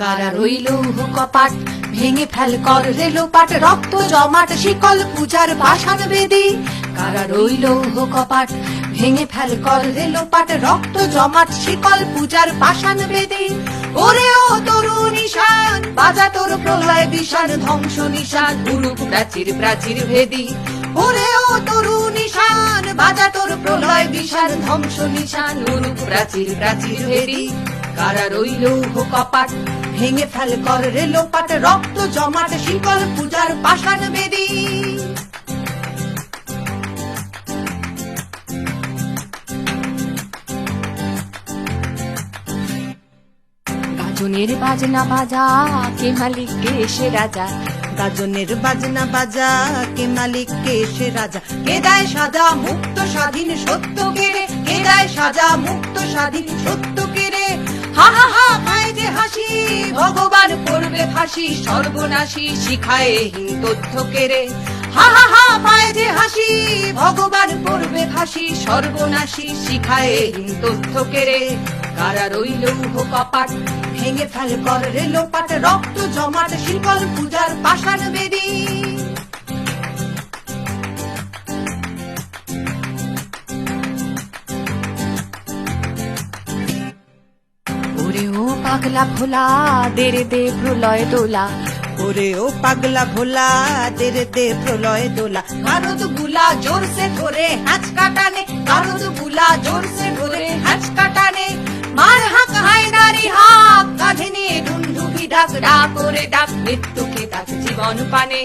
কারা রইল কপাট ভেঙে ফেল কর রেলোপাট রক্ত জমাট, শিকল পূজার পাষাণ বেদি কারা রইল কপাট ভেঙে ফেল কর রেলো রেলোপাট রক্ত জমাট, শিকল পূজার পাষাণ বেদি ওরে ও তরু নিশান বাজা তোর প্রলয় বিষাণ ধ্বংস নিশান উরুপ প্রাচীর প্রাচীর ভেদি। ওরে ও তরু নিশান বাজা তোর প্রলয় বিষাণ ধ্বংস নিশান উরুপ প্রাচীর প্রাচীর ভেদি। কারা রইল কপাট ভেঙে ফেল কর রক্ত জমাট, শিকল পূজার গাজনের বাজনা বাজা, কে মালিক, কে সে রাজা? গাজনের বাজনা বাজা, কে মালিক, কে সে রাজা? কে দেয় সাজা মুক্ত স্বাধীন সত্য কেড়ে কে দেয় সাজা মুক্ত স্বাধীন সত্য হা হা হা, পায় যে হাসি, ভগবান পড়বে ফাঁসি, সর্বনাশী শিখায় হীন তথ্য কেড়ে। হা হা হা, পায় যে হাসি, ভগবান পড়বে ফাঁসি, সর্বনাশী শিখায় হীন তথ্য কেড়ে। কারা রইল কপাট ভেঙে ফেল কর রেলোপাট রক্ত জমাট, শিকল পূজার পাষাণ বেদী। ওরে ও পাগলা ভোলা, দেরে দে প্রলয় দোলা। ওরে ও পাগলা ভোলা, দেরে দে প্রলয় দোলা। কারুদগুলা জোরসে ধরে হাঁচ কাটানে কারুদগুলা জোরসে ধরে হাঁচ কাটানে। মার হাক হায় নারী হাক কাঁধে নিয়ে ডুন্ডুবি ডাক ডাক করে ডাক মৃত্যুকে ডাক জীবন পানে।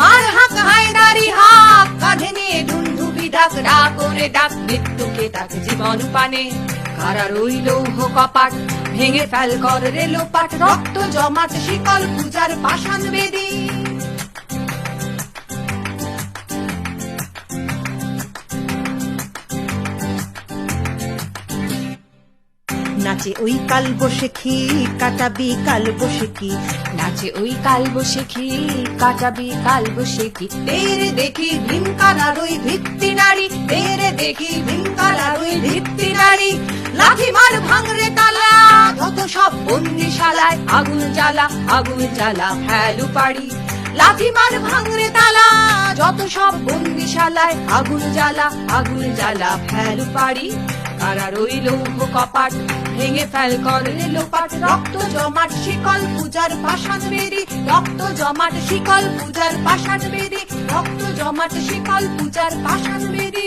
মার হাক হায় নারী হাক কাঁধে নিয়ে ডুন্ডুবি ডাক ডাক করে ডাক মৃত্যুকে ডাক জীবন পানে। কারা রইল কপাট ভেঙে ফেল কর রেলোপাট রক্ত জমাট শিকল পূজার পাষাণ বেদী। নাচে ওই কাল বসে খি কাটাবি কাল বসে কি? নাচে ওই কাল বসে কি কাটাবি কাল বসে কি? তেরে দেখি ভিনকালার ওই ভিত্তি নারী তেরে দেখি ভিনকালার ওই ভিত্তি নারী। লাঠি মার ভাঙরে তালা যত সব বন্দিশালায় আগুন জ্বালা আগুন জ্বালা ফেলু পাড়ি। লাঠি মার ভাঙরে তালা, যত সব বন্দিশালায় আগুন জ্বালা আগুন জ্বালা ফেলু পাড়ি। কারা রইল কপাট, ভেঙে ফেল করে লোপাট। রক্ত জমাট, শিকল পূজার পাষাণ বেরি রক্ত জমাট, শিকল পূজার পাষাণ বেরি রক্ত জমাট, শিকল পূজার পাষাণ বেরি